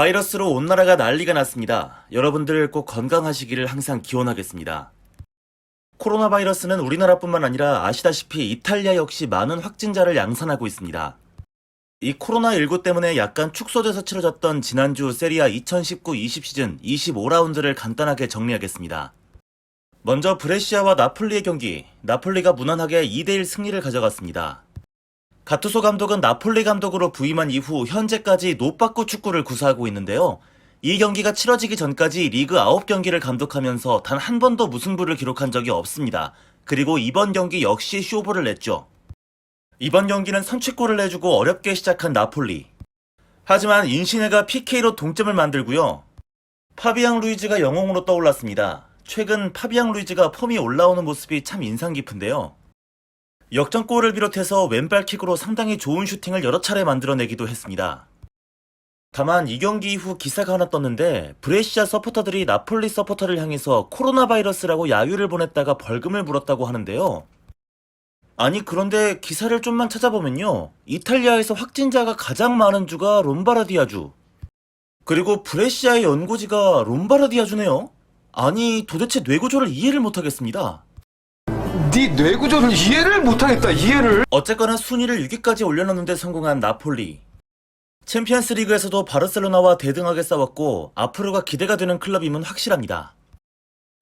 바이러스로 온 나라가 난리가 났습니다. 여러분들 꼭 건강하시기를 항상 기원하겠습니다. 코로나 바이러스는 우리나라뿐만 아니라 아시다시피 이탈리아 역시 많은 확진자를 양산하고 있습니다. 이 코로나19 때문에 약간 축소돼서 치러졌던 지난주 세리아 2019-20 시즌 25라운드를 간단하게 정리하겠습니다. 먼저 브레시아와 나폴리의 경기, 나폴리가 무난하게 2대1 승리를 가져갔습니다. 가투소 감독은 나폴리 감독으로 부임한 이후 현재까지 노빠꾸 축구를 구사하고 있는데요. 이 경기가 치러지기 전까지 리그 9경기를 감독하면서 단 한 번도 무승부를 기록한 적이 없습니다. 그리고 이번 경기 역시 쇼부를 냈죠. 이번 경기는 선취골을 내주고 어렵게 시작한 나폴리. 하지만 인시네가 PK로 동점을 만들고요. 파비앙 루이즈가 영웅으로 떠올랐습니다. 최근 파비앙 루이즈가 폼이 올라오는 모습이 참 인상 깊은데요. 역전골을 비롯해서 왼발킥으로 상당히 좋은 슈팅을 여러 차례 만들어내기도 했습니다. 다만 이 경기 이후 기사가 하나 떴는데 브레시아 서포터들이 나폴리 서포터를 향해서 코로나 바이러스라고 야유를 보냈다가 벌금을 물었다고 하는데요. 아니 그런데 기사를 좀만 찾아보면요. 이탈리아에서 확진자가 가장 많은 주가 롬바르디아주. 그리고 브레시아의 연고지가 롬바르디아주네요. 아니 도대체 뇌구조를 이해를 못하겠습니다. 네 뇌구조를 이해를 못하겠다 이해를 어쨌거나 순위를 6위까지 올려놓는데 성공한 나폴리. 챔피언스 리그에서도 바르셀로나와 대등하게 싸웠고 앞으로가 기대가 되는 클럽임은 확실합니다.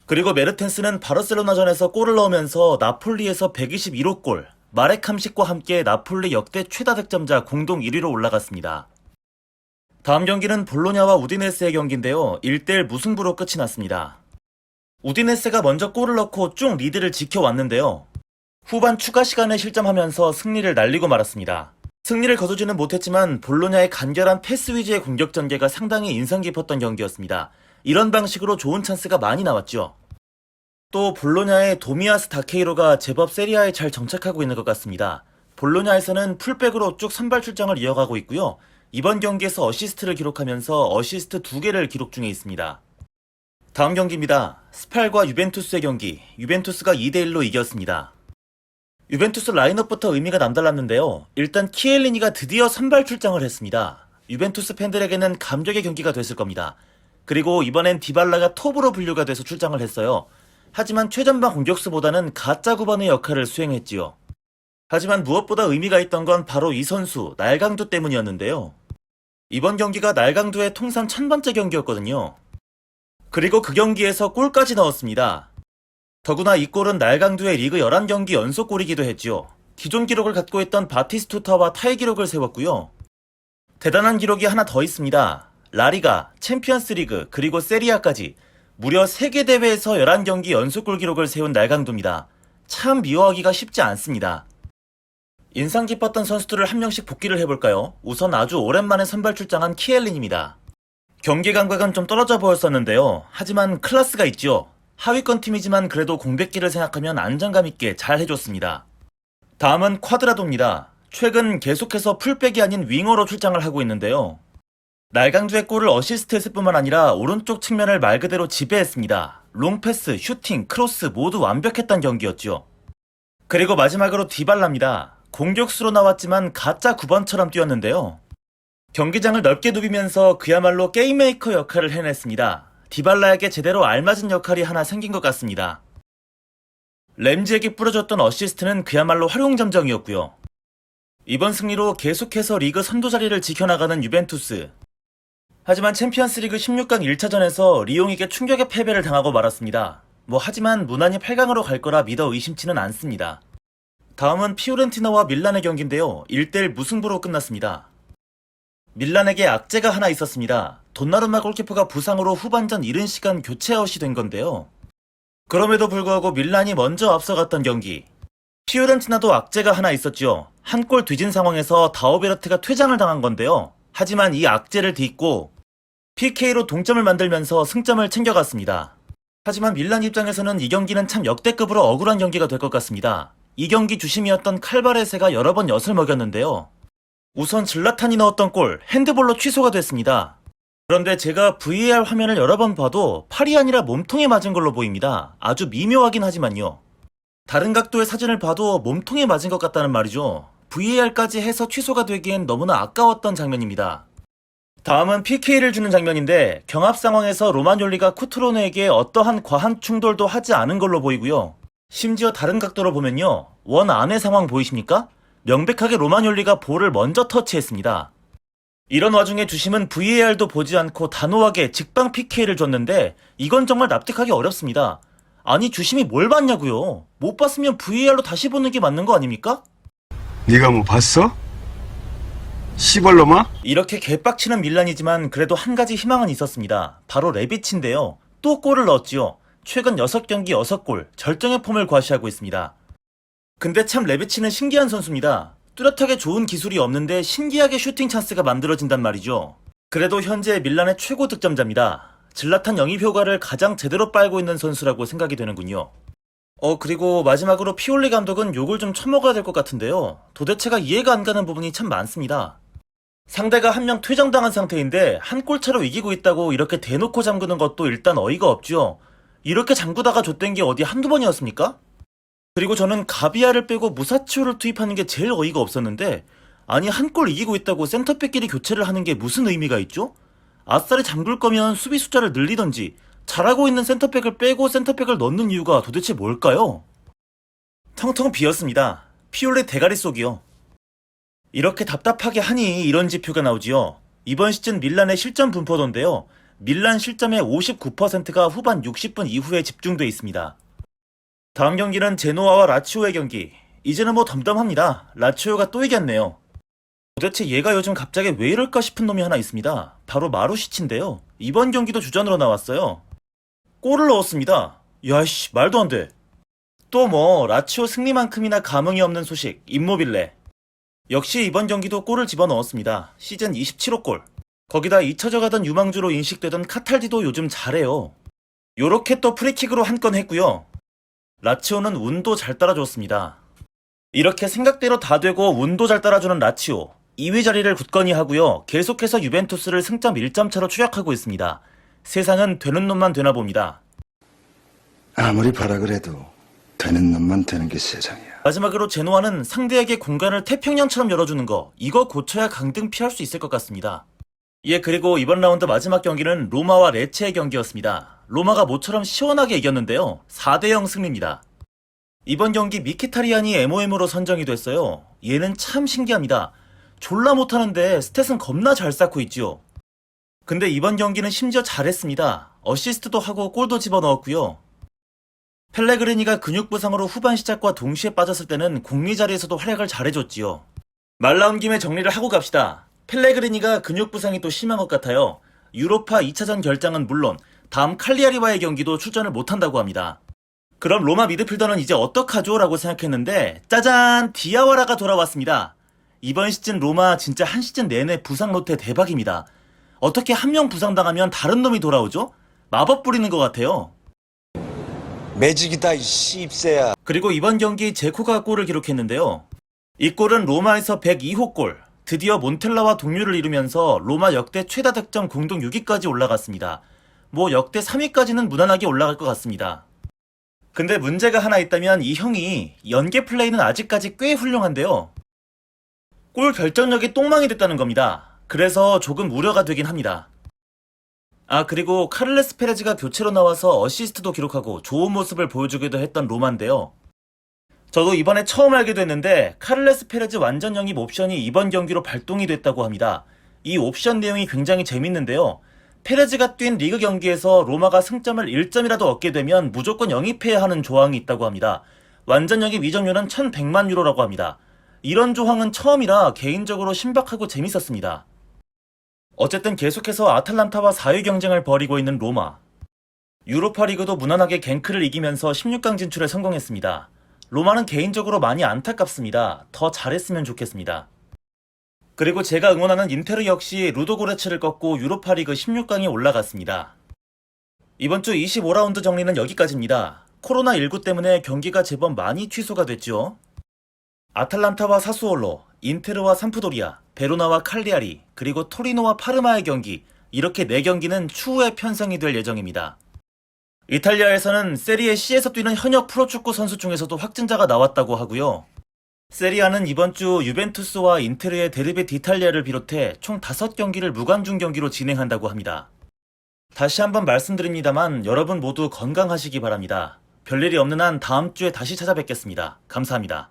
그리고 메르텐스는 바르셀로나전에서 골을 넣으면서 나폴리에서 121호 골, 마렉 함식과 함께 나폴리 역대 최다 득점자 공동 1위로 올라갔습니다. 다음 경기는 볼로냐와 우디네스의 경기인데요. 1대1 무승부로 끝이 났습니다. 우디네스가 먼저 골을 넣고 쭉 리드를 지켜왔는데요. 후반 추가 시간에 실점하면서 승리를 날리고 말았습니다. 승리를 거두지는 못했지만 볼로냐의 간결한 패스 위주의 공격 전개가 상당히 인상 깊었던 경기였습니다. 이런 방식으로 좋은 찬스가 많이 나왔죠. 또 볼로냐의 도미아스 다케이로가 제법 세리아에 잘 정착하고 있는 것 같습니다. 볼로냐에서는 풀백으로 쭉 선발 출장을 이어가고 있고요. 이번 경기에서 어시스트를 기록하면서 어시스트 2개를 기록 중에 있습니다. 다음 경기입니다. 스팔과 유벤투스의 경기. 유벤투스가 2대1로 이겼습니다. 유벤투스 라인업부터 의미가 남달랐는데요. 일단 키엘리니가 드디어 선발 출장을 했습니다. 유벤투스 팬들에게는 감격의 경기가 됐을 겁니다. 그리고 이번엔 디발라가 톱으로 분류가 돼서 출장을 했어요. 하지만 최전방 공격수보다는 가짜 구반의 역할을 수행했지요. 하지만 무엇보다 의미가 있던 건 바로 이 선수, 날강두 때문이었는데요. 이번 경기가 날강두의 통산 천 번째 경기였거든요. 그리고 그 경기에서 골까지 넣었습니다. 더구나 이 골은 날강두의 리그 11경기 연속골이기도 했죠. 기존 기록을 갖고 있던 바티스투타와 타이 기록을 세웠고요. 대단한 기록이 하나 더 있습니다. 라리가, 챔피언스 리그, 그리고 세리아까지 무려 3개 대회에서 11경기 연속골 기록을 세운 날강두입니다. 참 미워하기가 쉽지 않습니다. 인상 깊었던 선수들을 한 명씩 복귀를 해볼까요? 우선 아주 오랜만에 선발 출장한 키엘린입니다. 경기 감각은 좀 떨어져 보였었는데요. 하지만 클래스가 있죠. 하위권 팀이지만 그래도 공백기를 생각하면 안정감 있게 잘 해줬습니다. 다음은 쿼드라도입니다. 최근 계속해서 풀백이 아닌 윙어로 출장을 하고 있는데요. 날강두의 골을 어시스트했을 뿐만 아니라 오른쪽 측면을 말 그대로 지배했습니다. 롱패스, 슈팅, 크로스 모두 완벽했던 경기였죠. 그리고 마지막으로 디발라입니다. 공격수로 나왔지만 가짜 9번처럼 뛰었는데요. 경기장을 넓게 누비면서 그야말로 게임메이커 역할을 해냈습니다. 디발라에게 제대로 알맞은 역할이 하나 생긴 것 같습니다. 램지에게 뿌려줬던 어시스트는 그야말로 활용점정이었고요. 이번 승리로 계속해서 리그 선두 자리를 지켜나가는 유벤투스. 하지만 챔피언스리그 16강 1차전에서 리옹에게 충격의 패배를 당하고 말았습니다. 뭐 하지만 무난히 8강으로 갈 거라 믿어 의심치는 않습니다. 다음은 피오렌티나와 밀란의 경기인데요. 1대1 무승부로 끝났습니다. 밀란에게 악재가 하나 있었습니다. 돈나루마 골키퍼가 부상으로 후반전 이른 시간 교체 아웃이 된 건데요. 그럼에도 불구하고 밀란이 먼저 앞서갔던 경기. 피오렌티나도 악재가 하나 있었죠. 한골 뒤진 상황에서 다오베르트가 퇴장을 당한 건데요. 하지만 이 악재를 딛고 PK로 동점을 만들면서 승점을 챙겨갔습니다. 하지만 밀란 입장에서는 이 경기는 참 역대급으로 억울한 경기가 될 것 같습니다. 이 경기 주심이었던 칼바레세가 여러 번 엿을 먹였는데요. 우선 질라탄이 넣었던 골 핸드볼로 취소가 됐습니다. 그런데 제가 VAR 화면을 여러 번 봐도 팔이 아니라 몸통에 맞은 걸로 보입니다. 아주 미묘하긴 하지만요. 다른 각도의 사진을 봐도 몸통에 맞은 것 같다는 말이죠. VAR까지 해서 취소가 되기엔 너무나 아까웠던 장면입니다. 다음은 PK를 주는 장면인데 경합 상황에서 로마뇰리가 쿠트로네에게 어떠한 과한 충돌도 하지 않은 걸로 보이고요. 심지어 다른 각도로 보면요. 원 안의 상황 보이십니까? 명백하게 로마뇰리가 볼을 먼저 터치했습니다. 이런 와중에 주심은 VAR도 보지 않고 단호하게 직방 PK를 줬는데 이건 정말 납득하기 어렵습니다. 아니 주심이 뭘 봤냐고요? 못 봤으면 VAR로 다시 보는 게 맞는 거 아닙니까? 네가 뭐 봤어? 시벌놈아? 이렇게 개빡치는 밀란이지만 그래도 한 가지 희망은 있었습니다. 바로 레비치인데요. 또 골을 넣었지요. 최근 6경기 6골, 절정의 폼을 과시하고 있습니다. 근데 참 레비치는 신기한 선수입니다. 뚜렷하게 좋은 기술이 없는데 신기하게 슈팅 찬스가 만들어진단 말이죠. 그래도 현재 밀란의 최고 득점자입니다. 질라탄 영입 효과를 가장 제대로 빨고 있는 선수라고 생각이 되는군요. 어, 그리고 마지막으로 피올리 감독은 욕을 좀 처먹어야 될 것 같은데요. 도대체가 이해가 안 가는 부분이 참 많습니다. 상대가 한 명 퇴장당한 상태인데 한 골차로 이기고 있다고 이렇게 대놓고 잠그는 것도 일단 어이가 없죠. 이렇게 잠그다가 줬던 게 어디 한두 번이었습니까? 그리고 저는 가비아를 빼고 무사치오를 투입하는 게 제일 어이가 없었는데 아니 한 골 이기고 있다고 센터백끼리 교체를 하는 게 무슨 의미가 있죠? 아싸리 잠글 거면 수비 숫자를 늘리던지 잘하고 있는 센터백을 빼고 센터백을 넣는 이유가 도대체 뭘까요? 텅텅 비었습니다. 피올레 대가리 속이요. 이렇게 답답하게 하니 이런 지표가 나오지요. 이번 시즌 밀란의 실점 분포도인데요. 밀란 실점의 59%가 후반 60분 이후에 집중돼 있습니다. 다음 경기는 제노아와 라치오의 경기. 이제는 뭐 덤덤합니다. 라치오가 또 이겼네요. 도대체 얘가 요즘 갑자기 왜 이럴까 싶은 놈이 하나 있습니다. 바로 마루시치인데요. 이번 경기도 주전으로 나왔어요. 골을 넣었습니다. 야씨 말도 안 돼. 또 뭐 라치오 승리만큼이나 감흥이 없는 소식 임모빌레. 역시 이번 경기도 골을 집어넣었습니다. 시즌 27호 골. 거기다 잊혀져 가던 유망주로 인식되던 카탈디도 요즘 잘해요. 요렇게 또 프리킥으로 한 건 했고요. 라치오는 운도 잘 따라줬습니다. 이렇게 생각대로 다 되고 운도 잘 따라주는 라치오. 2위 자리를 굳건히 하고요. 계속해서 유벤투스를 승점 1점 차로 추격하고 있습니다. 세상은 되는 놈만 되나 봅니다. 아무리 봐라 그래도 되는 놈만 되는 게 세상이야. 마지막으로 제노아는 상대에게 공간을 태평양처럼 열어주는 거 이거 고쳐야 강등 피할 수 있을 것 같습니다. 예 그리고 이번 라운드 마지막 경기는 로마와 레체의 경기였습니다. 로마가 모처럼 시원하게 이겼는데요. 4대0 승리입니다. 이번 경기 미키타리안이 MOM으로 선정이 됐어요. 얘는 참 신기합니다. 졸라 못하는데 스탯은 겁나 잘 쌓고 있지요. 근데 이번 경기는 심지어 잘했습니다. 어시스트도 하고 골도 집어넣었고요. 펠레그리니가 근육 부상으로 후반 시작과 동시에 빠졌을 때는 공리 자리에서도 활약을 잘해줬지요. 말 나온 김에 정리를 하고 갑시다. 펠레그리니가 근육 부상이 또 심한 것 같아요. 유로파 2차전 결장은 물론 다음 칼리아리와의 경기도 출전을 못한다고 합니다. 그럼 로마 미드필더는 이제 어떡하죠? 라고 생각했는데 짜잔! 디아와라가 돌아왔습니다. 이번 시즌 로마 진짜 한 시즌 내내 부상 로테 대박입니다. 어떻게 한 명 부상당하면 다른 놈이 돌아오죠? 마법 부리는 것 같아요. 매직이다 이 씹새야 그리고 이번 경기 제코가 골을 기록했는데요. 이 골은 로마에서 102호 골, 드디어 몬텔라와 동률을 이루면서 로마 역대 최다 득점 공동 6위까지 올라갔습니다. 뭐 역대 3위까지는 무난하게 올라갈 것 같습니다. 근데 문제가 하나 있다면 이 형이 연계 플레이는 아직까지 꽤 훌륭한데요. 골 결정력이 똥망이 됐다는 겁니다. 그래서 조금 우려가 되긴 합니다. 아 그리고 카를레스 페레즈가 교체로 나와서 어시스트도 기록하고 좋은 모습을 보여주기도 했던 로마인데요. 저도 이번에 처음 알게 됐는데 카를레스 페레즈 완전 영입 옵션이 이번 경기로 발동이 됐다고 합니다. 이 옵션 내용이 굉장히 재밌는데요. 페레즈가 뛴 리그 경기에서 로마가 승점을 1점이라도 얻게 되면 무조건 영입해야 하는 조항이 있다고 합니다. 완전 영입 이적료는 1100만 유로라고 합니다. 이런 조항은 처음이라 개인적으로 신박하고 재밌었습니다. 어쨌든 계속해서 아탈란타와 4위 경쟁을 벌이고 있는 로마. 유로파 리그도 무난하게 갱크를 이기면서 16강 진출에 성공했습니다. 로마는 개인적으로 많이 안타깝습니다. 더 잘했으면 좋겠습니다. 그리고 제가 응원하는 인테르 역시 루도고레츠를 꺾고 유로파 리그 16강에 올라갔습니다. 이번 주 25라운드 정리는 여기까지입니다. 코로나19 때문에 경기가 제법 많이 취소가 됐죠. 아탈란타와 사수올로, 인테르와 삼프도리아, 베로나와 칼리아리, 그리고 토리노와 파르마의 경기, 이렇게 4경기는 추후에 편성이 될 예정입니다. 이탈리아에서는 세리에 C에서 뛰는 현역 프로축구 선수 중에서도 확진자가 나왔다고 하고요. 세리아는 이번 주 유벤투스와 인테르의 데르베 디탈리아를 비롯해 총 5경기를 무관중 경기로 진행한다고 합니다. 다시 한번 말씀드립니다만 여러분 모두 건강하시기 바랍니다. 별일이 없는 한 다음 주에 다시 찾아뵙겠습니다. 감사합니다.